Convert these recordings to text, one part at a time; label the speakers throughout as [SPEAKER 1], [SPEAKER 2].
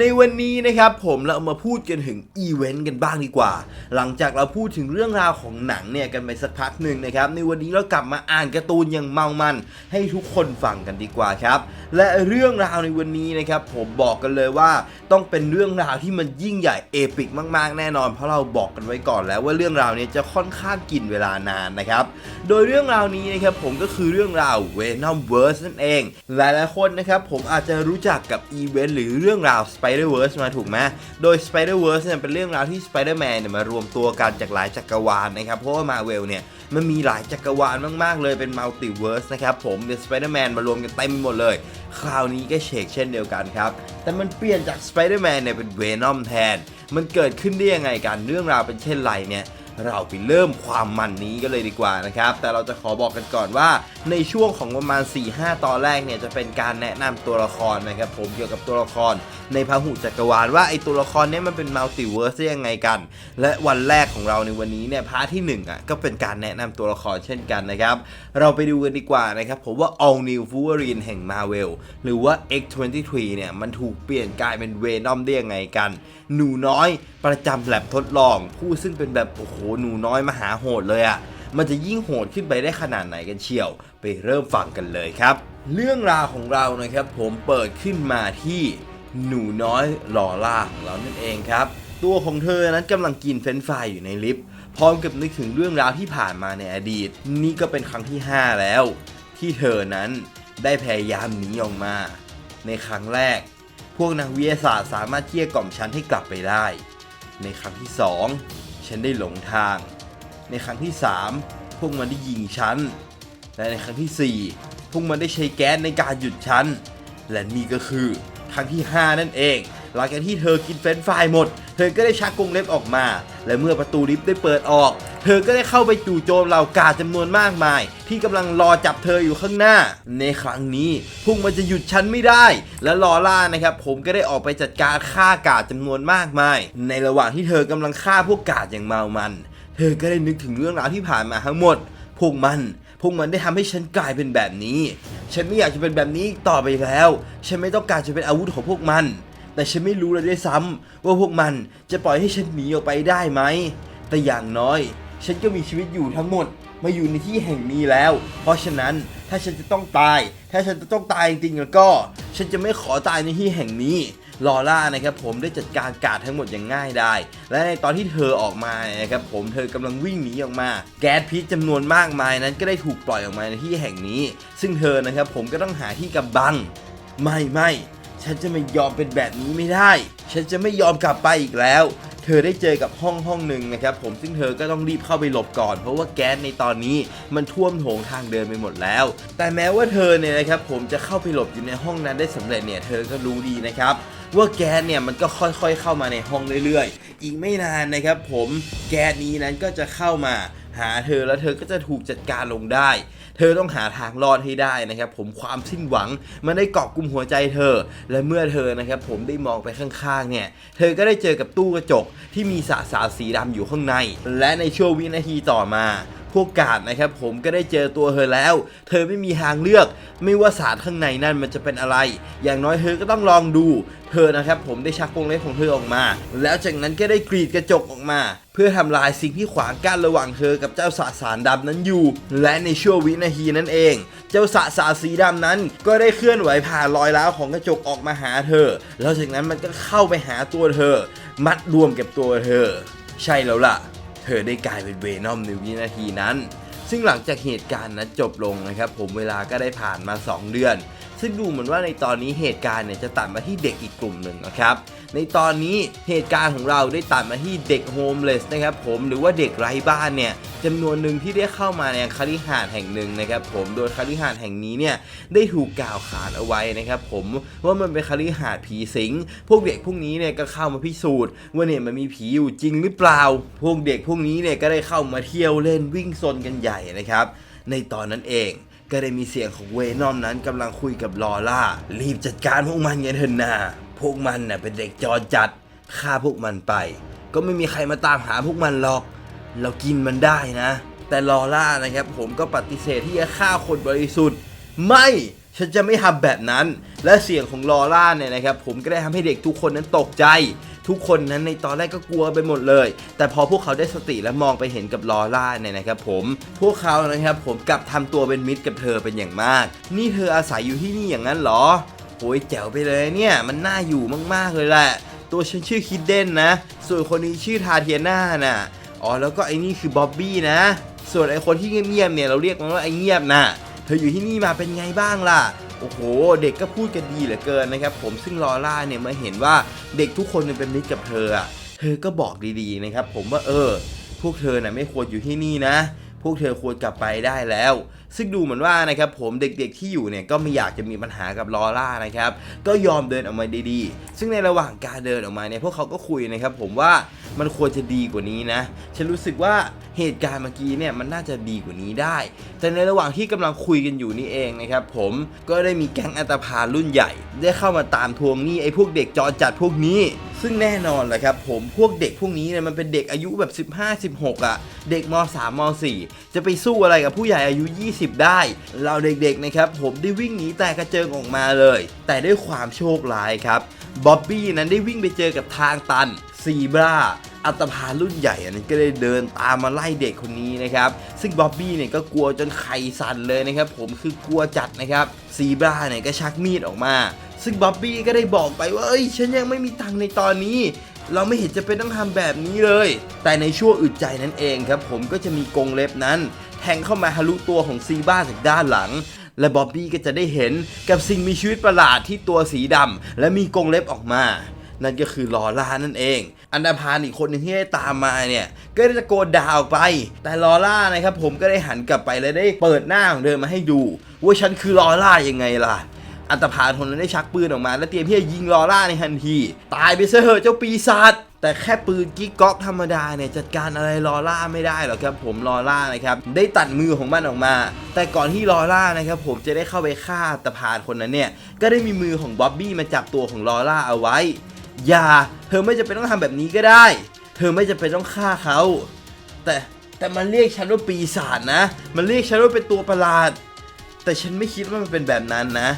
[SPEAKER 1] ในวันนี้นะครับผมเรามาพูดกันถึงอีเวนต์กันบ้างดีกว่า หลังจากเราพูดถึงเรื่องราวของหนังเนี่ยกันไปสักพักหนึ่งนะครับ ในวันนี้เรากลับมาอ่านการ์ตูนอย่างเมามันให้ทุกคนฟังกันดีกว่าครับ และเรื่องราวในวันนี้นะครับผมบอกกันเลยว่าต้องเป็นเรื่องราวที่มันยิ่งใหญ่เอปิกมากๆ แน่นอน เพราะเราบอกกันไว้ก่อนแล้วว่าเรื่องราวนี้จะค่อนข้างกินเวลานานนะครับ โดยเรื่องราวนี้นะครับผมก็คือเรื่องราว Venom Verse นั่นเอง หลายๆคนนะครับผมอาจจะรู้จักกับอีเวนต์หรือเรื่องราว Spider Verse มาถูกไหมโดย Spider Verse เนี่ยเป็นเรื่องราวที่ Spider-Man เนี่ยมารวมตัวกันจากหลายจักรวาลนะครับ เพราะว่า Marvel เนี่ยมันมีหลายจักรวาลมาก ๆ เลยเป็นมัลติเวิร์สนะครับผมเด Spider-Man มารวมกันเต็มหมดเลย คราวนี้ก็เชกเช่นเดียวกันครับ แต่มันเปลี่ยนจาก Spider-Man เนี่ยเป็น Venom แทน มันเกิดขึ้นได้ยังไงกันเรื่องราวเป็นเช่นไรเนี่ย เราไปเริ่มความมันนี้กันเลยดีกว่านะครับ แต่เราจะขอบอกกันก่อนว่า ในช่วงของประมาณ 4-5 ตอนแรกเนี่ยจะเป็นการแนะนำตัวละครนะครับ ผมเกี่ยวกับตัวละครในพหุจักรวาลว่าไอตัวละครเนี้มันเป็นมัลติเวิร์สได้ยังไงกัน และวันแรกของเราในวันนี้เนี่ยพาร์ทที่1อะก็เป็นการแนะนำตัวละครเช่นกันนะครับ เราไปดูกันดีกว่านะครับผมว่า All New Wolverine แห่ง Marvel หรือว่า X23 เนี่ยมันถูกเปลี่ยนกลายเป็น Venom ได้ยังไงกัน หนูน้อย ประจำแลบทดลอง ผู้ซึ่งเป็นแบบโอ้โหหนูน้อยมหาโหดเลยอะ่ะมันจะยิ่งโหดขึ้นไปได้ขนาดไหนกันเชียว ไปเริ่มฟังกันเลยครับ เรื่องราวของเรานะครับ ผมเปิดขึ้นมาที่หนูน้อยลอล่าของเรานั่นเองครับ ตัวของเธอนั้นกำลังกินเฟรนฟรายอยู่ในลิฟต์พร้อมกับนึกถึงเรื่องราวที่ผ่านมาในอดีต นี่ก็เป็นครั้งที่ 5 แล้ว ที่เธอนั้นได้พยายามหนีออกมา ในครั้งแรก พวกนักวิทยาศาสตร์สามารถเกลี้ยกล่อมฉันให้กลับไปได้ ในครั้งที่สองฉันได้หลงทาง ในครั้งที่สามพวกมันได้ยิงฉัน และในครั้งที่สี่พวกมันได้ใช้แก๊สในการหยุดฉัน และนี่ก็คือครั้งที่ 5 นั่นเอง หลังจากที่เธอกินเฟรนช์ฟรายหมด เธอก็ได้ชักกรงเล็บออกมา และเมื่อประตูลิฟต์ได้เปิดออก เธอก็ได้เข้าไปจู่โจมเหล่ากาดจำนวนมากมาย ที่กำลังรอจับเธออยู่ข้างหน้า ในครั้งนี้พวกมันจะหยุดฉันไม่ได้ และลอล่านะครับผมก็ได้ออกไปจัดการฆ่ากาดจำนวนมากมาย ในระหว่างที่เธอกำลังฆ่าพวกกาอย่างเมามัน เธอก็ได้นึกถึงเรื่องราวที่ผ่านมาทั้งหมด พวกมันพวกมันได้ทำให้ฉันกลายเป็นแบบนี้ ฉันไม่อยากจะเป็นแบบนี้ต่อไปแล้ว ฉันไม่ต้องการจะเป็นอาวุธของพวกมัน แต่ฉันไม่รู้เลยด้วยซ้ำว่าพวกมันจะปล่อยให้ฉันหนีออกไปได้ไหม แต่อย่างน้อย ฉันก็มีชีวิตอยู่ทั้งหมดมาอยู่ในที่แห่งนี้แล้ว เพราะฉะนั้นถ้าฉันจะต้องตาย ถ้าฉันจะต้องตายจริงๆแล้วก็ ฉันจะไม่ขอตายในที่แห่งนี้ลอร่านะครับผมได้จัดการกาดทั้งหมดอย่างง่ายได้ และในตอนที่เธอออกมานะครับผมเธอกำลังวิ่งหนีออกมา แก๊สพิษจำนวนมากมายนั้นก็ได้ถูกปล่อยออกมาในที่แห่งนี้ ซึ่งเธอนะครับผมก็ต้องหาที่กำบัง ไม่ไม่ฉันจะไม่ยอมเป็นแบบนี้ไม่ได้ ฉันจะไม่ยอมกลับไปอีกแล้ว เธอได้เจอกับห้องห้องหนึ่งนะครับผมซึ่งเธอก็ต้องรีบเข้าไปหลบก่อน เพราะว่าแก๊สในตอนนี้มันท่วมโถงทางเดินไปหมดแล้ว แต่แม้ว่าเธอเนี่ยนะครับผมจะเข้าไปหลบอยู่ในห้องนั้นได้สำเร็จเนี่ยเธอก็รู้ดีนะครับว่าแก๊สเนี่ยมันก็ค่อยๆ เข้ามาในห้องเรื่อยๆ อีกไม่นานนะครับผมแก๊สนี้นั้นก็จะเข้ามาหาเธอแล้วเธอก็จะถูกจัดการลงได้ เธอต้องหาทางรอดให้ได้นะครับผมความสิ้นหวังมันได้เกาะกลุ่มหัวใจเธอ และเมื่อเธอนะครับผมได้มองไปข้างๆเนี่ยเธอก็ได้เจอกับตู้กระจกที่มีสาสาสีดำอยู่ข้างใน และในช่วงวินาทีต่อมา พวกกาดนะครับผมก็ได้เจอตัวเธอแล้ว เธอไม่มีทางเลือก ไม่ว่าศาสารข้างในนั่นมันจะเป็นอะไร อย่างน้อยเธอก็ต้องลองดู เธอนะครับผมได้ชักกรงเล็บของเธอออกมา แล้วจากนั้นก็ได้กรีดกระจกออกมา เพื่อทำลายสิ่งที่ขวางกั้นระหว่างเธอกับเจ้าสาสารดำนั้นอยู่ และในช่วงวินาทีนั้นเอง เจ้าสาสารสีดำนั้น ก็ได้เคลื่อนไหวผ่านรอยร้าวของกระจกออกมาหาเธอ แล้วจากนั้นมันก็เข้าไปหาตัวเธอ มัดรวมกับตัวเธอ ใช่แล้วล่ะ เธอได้กลายเป็นเวนอมในวินาทีนั้น ซึ่งหลังจากเหตุการณ์นั้นจบลงนะครับผมเวลาก็ได้ผ่านมา 2 เดือน ซึ่งดูเหมือนว่าในตอนนี้เหตุการณ์เนี่ยจะตัดมาที่เด็กอีกกลุ่มหนึ่งนะครับ ในตอนนี้เหตุการณ์ของเราได้ตัดมาที่เด็กโฮมเลสนะครับผมหรือว่าเด็กไร้บ้านเนี่ยจำนวนหนึ่งที่ได้เข้ามาในคฤหาสน์แห่งหนึ่งนะครับผมโดยคฤหาสน์แห่งนี้เนี่ยได้ถูกกล่าวขานเอาไว้นะครับผมว่ามันเป็นคฤหาสน์ผีสิง พวกเด็กพวกนี้เนี่ยก็เข้ามาพิสูจน์ว่าเนี่ยมันมีผีอยู่จริงหรือเปล่า พวกเด็กพวกนี้เนี่ยก็ได้เข้ามาเที่ยวเล่นวิ่งซนกันใหญ่นะครับในตอนนั้นเอง ก็ได้มีเสียงของเวนอมนั้นกำลังคุยกับลอร่า รีบจัดการพวกมันกันเถอะนาพวกมันน่ะเป็นเด็กจรจัดฆ่าพวกมันไป ก็ไม่มีใครมาตามหาพวกมันหรอก เรากินมันได้นะแแต่ลอร่านะครับ ผมก็ปฏิเสธที่จะฆ่าคนบริสุทธิ์ ไม่ฉันจะไม่ทำแบบนั้น และเสียงของลอร่าเนี่ยนะครับ ผมก็ได้ทำให้เด็กทุกคนนั้นตกใจ ทุกคนนั้นในตอนแรกก็กลัวไปหมดเลย แต่พอพวกเขาได้สติและมองไปเห็นกับลอร่าเนี่ยนะครับผมพวกเขานะครับผมกลับทำตัวเป็นมิตรกับเธอเป็นอย่างมาก นี่เธออาศัยอยู่ที่นี่อย่างนั้นเหรอโอ้ยแจ๋วไปเลยเนี่ยมันน่าอยู่มากๆเลยแหละตัวฉันชื่อคิดเด้นนะ ส่วนคนนี้ชื่อทาเทียนาน่ะ อ๋อ แล้วก็ไอ้นี่คือบ๊อบบี้นะ ส่วนไอ้คนที่เงียบๆเนี่ยเราเรียกมันว่าไอ้เงียบนะเธออยู่ที่นี่มาเป็นไงบ้างล่ะ โอ้โห เด็กก็พูดกันดีเหลือเกินนะครับผมซึ่งลอร่าเนี่ยเมื่อเห็นว่าเด็กทุกคนเป็นมิตรกับเธออะเธอก็บอกดีๆนะครับผมว่าเออ พวกเธอน่ะไม่ควรอยู่ที่นี่นะ พวกเธอควรกลับไปได้แล้ว ซึ่งดูเหมือนว่านะครับผมเด็กๆที่อยู่เนี่ยก็ไม่อยากจะมีปัญหากับลอร่านะครับก็ยอมเดินออกมาดีๆ ซึ่งในระหว่างการเดินออกมาเนี่ยพวกเขาก็คุยนะครับผมว่ามันควรจะดีกว่านี้นะฉันรู้สึกว่าเหตุการณ์เมื่อกี้เนี่ยมันน่าจะดีกว่านี้ได้ แต่ในระหว่างที่กำลังคุยกันอยู่นี่เองนะครับผมก็ได้มีแก๊งอัตพารุ่นใหญ่ ได้เข้ามาตามทวงหนี้ไอ้พวกเด็กจอจัดพวกนี้ ซึ่งแน่นอนแหละครับผมพวกเด็กพวกนี้เนี่ยมันเป็นเด็กอายุแบบ 15 16อะ เด็กม 3 ม 4 จะไปสู้อะไรกับผู้ใหญ่อายุ 20 ได้ เราเด็กๆนะครับผมได้วิ่งหนีแต่กระเจิงออกมาเลย แต่ด้วยความโชคร้ายครับบ๊อบบี้นั้นได้วิ่งไปเจอกับทางตันซีบรา อัตภาลรุ่นใหญ่อันนั้นก็ได้เดินตามมาไล่เด็กคนนี้นะครับ ซึ่งบ๊อบบี้เนี่ยก็กลัวจนไข่สั่นเลยนะครับ ผมคือกลัวจัดนะครับซีบราเนี่ยก็ชักมีดออกมา ซึ่งบ๊อบบี้ก็ได้บอกไปว่าเอ้ยฉันยังไม่มีตังค์ในตอนนี้เราไม่เห็นจะเป็นต้องทำแบบนี้เลย แต่ในช่วงอึดใจนั้นเองครับ ผมก็จะมีกรงเล็บนั้น แทงเข้ามาทะลุตัวของซีบ้าจากด้านหลัง และบ๊อบบี้ก็จะได้เห็นกับสิ่งมีชีวิตประหลาดที่ตัวสีดำและมีกรงเล็บออกมา นั่นก็คือลอร่านั่นเอง อันดาพานอีกคนหนึ่งที่ได้ตามมาเนี่ย ก็ได้ตะโกนด่าออกไป แต่ลอร่านะครับผมก็ได้หันกลับไปและได้เปิดหน้าของเธอมาให้ดู ว่าฉันคือลอร่ายังไงล่ะ อันตพาลคนนั้นได้ชักปืนออกมา และเตรียมที่จะยิงลอร่าในทันที ตายไปซะเถอะเจ้าปีศาจแต่แค่ปืนกิ๊กก๊อกธรรมดาเนี่ยจัดการอะไรลอร่าไม่ได้หรอกครับผมลอร่านะครับได้ตัดมือของมันออกมา แต่ก่อนที่ลอร่านะครับผมจะได้เข้าไปฆ่าอันตพาลคนนั้นเนี่ยก็ได้มีมือของบ๊อบบี้มาจับตัวของลอร่าเอาไว้ อย่า เธอไม่จำเป็นต้องทำแบบนี้ก็ได้ เธอไม่จำเป็นต้องฆ่าเขา แต่แต่มันเรียกฉันว่าปีศาจนะ มันเรียกฉันว่าเป็นตัวประหลาด แต่ฉันไม่คิดว่ามันเป็นแบบนั้นนะ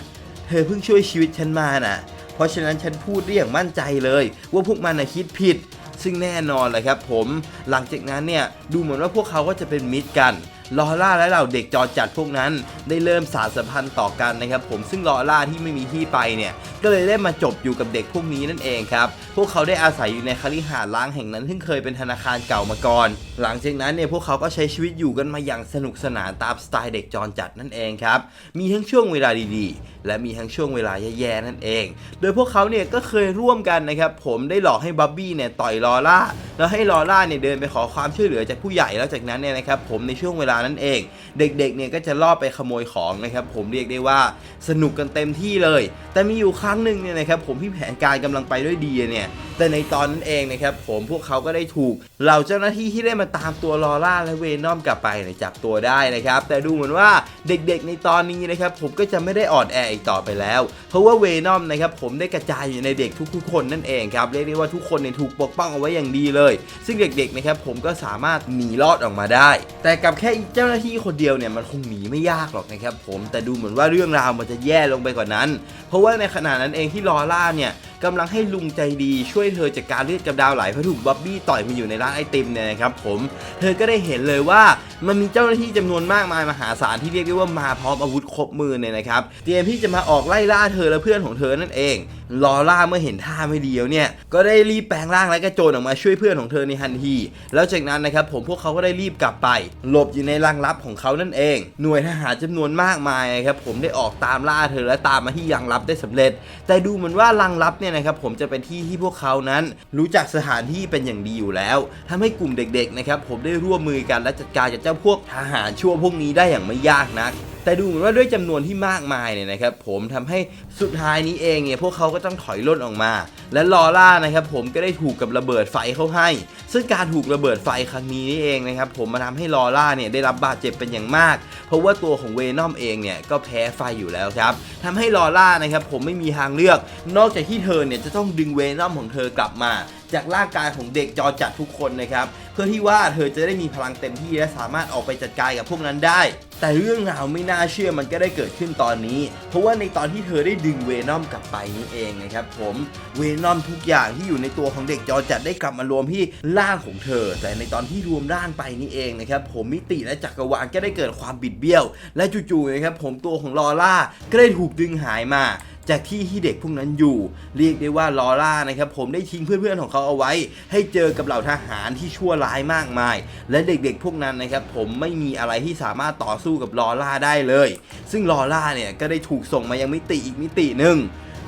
[SPEAKER 1] เธอเพิ่งช่วยชีวิตฉันมาน่ะ เพราะฉะนั้นฉันพูดได้อย่างมั่นใจเลย ว่าพวกมันน่ะคิดผิด ซึ่งแน่นอนเลยครับผม หลังจากนั้นเนี่ยดูเหมือนว่าพวกเขาก็จะเป็นมิตรกัน ลอร่าและเหล่าเด็กจอจัดพวกนั้น ได้เริ่มสารสัมพันธ์ต่อกันนะครับผมซึ่งลอร่าที่ไม่มีที่ไปเนี่ยก็เลยได้มาจบอยู่กับเด็กพวกนี้นั่นเองครับพวกเขาได้อาศัยอยู่ในคฤหาสน์ล้างแห่งนั้นซึ่งเคยเป็นธนาคารเก่ามาก่อน หลังจากนั้นเนี่ยพวกเขาก็ใช้ชีวิตอยู่กันมาอย่างสนุกสนานตามสไตล์เด็กจรจัดนั่นเองครับมีทั้งช่วงเวลาดีๆ และมีทั้งช่วงเวลาแย่ๆนั่นเอง โดยพวกเขาเนี่ยก็เคยร่วมกันนะครับผมได้หลอกให้บับบี้เนี่ยต่อยลอร่าแล้วให้ลอร่าเนี่ยเดินไปขอความช่วยเหลือจากผู้ใหญ่แล้วจากนั้นเนี่ยนะครับผมในช่วงเวลานั้นเอง เด็กๆเนี่ยก็จะล่อไปขโมยของนะครับผมเรียกได้ว่าสนุกกันเต็มที่เลย แต่มีอยู่ครั้งหนึ่งเนี่ยนะครับผมที่แผนการกำลังไปด้วยดีเนี่ยแต่ในตอนนั้นเองนะครับผมพวกเขาก็ได้ถูกเหล่าเจ้าหน้าที่ที่ได้มาตามตัวลอร่าและเวนอมกลับไปจับตัวได้นะครับ แต่ดูเหมือนว่าเด็กๆในตอนนี้นะครับผมก็จะไม่ได้อ่อนแออีกต่อไปแล้ว เพราะว่าเวนอมนะครับผมได้กระจายอยู่ในเด็กทุกๆ คนนั่นเองครับเรียกได้ว่าทุกคนเนี่ยถูกปกป้องเอาไว้อย่างดีเลย ซึ่งเด็กๆนะครับผมก็สามารถหนีรอดออกมาได้ แต่กับแค่เจ้าหน้าที่คนเดียวเนี่ยมันคงหนีไม่ยากหรอกนะครับผมแต่ดูเหมือนว่าเรื่องราวมันจะแย่ลงไปกว่านั้น เพราะว่าในขณะนั้นเองที่ลอร่าเนี่ยกำลังให้ลุงใจดีช่วยเธอจากการเลือดกับดาวไหลเพราะถูกบ๊อบบี้ต่อยมาอยู่ในร้านไอติมเนี่ยนะครับผมเธอก็ได้เห็นเลยว่ามันมีเจ้าหน้าที่จำนวนมากมายมหาศาลที่เรียกได้ว่ามาพร้อมอาวุธครบมือเนี่ยนะครับเตรียมที่จะมาออกไล่ล่าเธอและเพื่อนของเธอนั่นเองลอร่าเมื่อเห็นท่าไม่ดีแล้วเนี่ยก็ได้รีบแปลงร่างและกระโจนออกมาช่วยเพื่อนของเธอในทันทีแล้วจากนั้นนะครับผมพวกเขาก็ได้รีบกลับไป หลบอยู่ในรังลับของเขานั่นเอง หน่วยทหารจำนวนมากมายครับผมได้ออกตามล่าเธอและตามมาที่ยังลับได้สำเร็จ แต่ดูเหมือนว่ารังลับเนี่ยนะครับผมจะเป็นที่ที่พวกเขานั้น รู้จักสถานที่เป็นอย่างดีอยู่แล้วทำให้กลุ่มเด็กๆนะครับผมได้ร่วมมือกันและจัดการกับเจ้าพวกทหารชั่วพวกนี้ได้อย่างไม่ยากนัก แต่ดูเหมือนว่าด้วยจำนวนที่มากมายเนี่ยนะครับผมทำให้สุดท้ายนี้เองเนี่ยพวกเขาก็ต้องถอยร่นออกมา และลอร่านะครับผมก็ได้ถูกกับระเบิดไฟเข้าให้ ซึ่งการถูกระเบิดไฟครั้งนี้นี่เองนะครับผมมาทำให้ลอร่าเนี่ยได้รับบาดเจ็บเป็นอย่างมาก เพราะว่าตัวของเวนอมเองเนี่ยก็แพ้ไฟอยู่แล้วครับทำให้ลอร่านะครับผมไม่มีทางเลือก นอกจากที่เธอเนี่ยจะต้องดึงเวนอมของเธอกลับมา จากร่างกายของเด็กจอจัดทุกคนนะครับ เพื่อที่ว่าเธอจะได้มีพลังเต็มที่และสามารถออกไปจัดการกับพวกนั้นได้ แต่เรื่องราวไม่น่าเชื่อมันก็ได้เกิดขึ้นตอนนี้ เพราะว่าในตอนที่เธอได้ดึงเวนอมกลับไปนี่เองนะครับผมเวนอมทุกอย่างที่อยู่ในตัวของเด็กจอจัดได้กลับมารวมที่ร่างของเธอ แต่ในตอนที่รวมร่างไปนี่เองนะครับผมมิติและจักรวาลก็ได้เกิดความบิดเบี้ยว และจู่ๆนะครับผมตัวของลอร่าก็ได้ถูกดึงหายมา จากที่ที่เด็กพวกนั้นอยู่ เรียกได้ว่าลอร่านะครับผมได้ทิ้งเพื่อนๆของเขาเอาไว้ ให้เจอกับเหล่าทหารที่ชั่วร้ายมากมาย และเด็กๆพวกนั้นนะครับผมไม่มีอะไรที่สามารถต่อสู้กับลอร่าได้เลย ซึ่งลอร่าเนี่ยก็ได้ถูกส่งมายังมิติอีกมิติหนึ่ง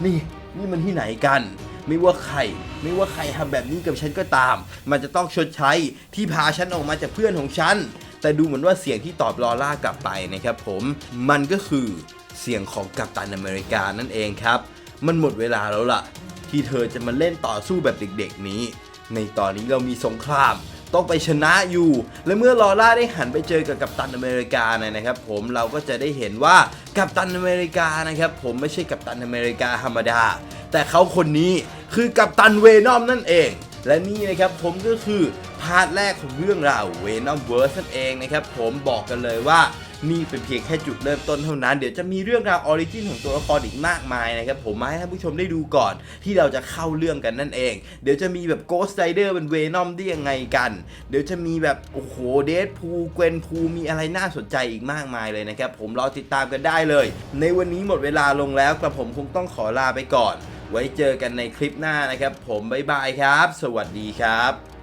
[SPEAKER 1] นี่นี่มันที่ไหนกันไม่ว่าใครไม่ว่าใครทำแบบนี้กับฉันก็ตาม มันจะต้องชดใช้ที่พาฉันออกมาจากเพื่อนของฉัน แต่ดูเหมือนว่าเสียงที่ตอบลอร่ากลับไปนะครับผม มันก็คือ เสียงของกัปตันอเมริกานั่นเองครับ มันหมดเวลาแล้วล่ะ ที่เธอจะมาเล่นต่อสู้แบบเด็กๆนี้ ในตอนนี้เรามีสงคราม ต้องไปชนะอยู่ และเมื่อลอร่าได้หันไปเจอกับกัปตันอเมริกาเนี่ยนะครับ ผมเราก็จะได้เห็นว่ากัปตันอเมริกานะครับ ผมไม่ใช่กัปตันอเมริกาธรรมดา แต่เขาคนนี้คือกัปตันเวนอมนั่นเอง และนี่นะครับผมก็คือพาร์ทแรกของเรื่องราวเวนอมเวิร์สนั่นเองนะครับผมบอกกันเลยว่า นี่เป็นเพียงแค่จุดเริ่มต้นเท่านั้น เดี๋ยวจะมีเรื่องราวออริจินของตัวละครอีกมากมายนะครับผมมาให้ท่านผู้ชมได้ดูก่อนที่เราจะเข้าเรื่องกันนั่นเอง เดี๋ยวจะมีแบบโกสไ r เดอร์เป็นเวนอมได้ยังไงกัน เดี๋ยวจะมีแบบโอ้โหเดดพูเกวนพูมีอะไรน่าสนใจอีกมากมายเลยนะครับผมรอติดตามกันได้เลย ในวันนี้หมดเวลาลงแล้วกระผมคงต้องขอลาไปก่อน ไว้เจอกันในคลิปหน้านะครับ ผมบ๊ายบายครับ สวัสดีครับ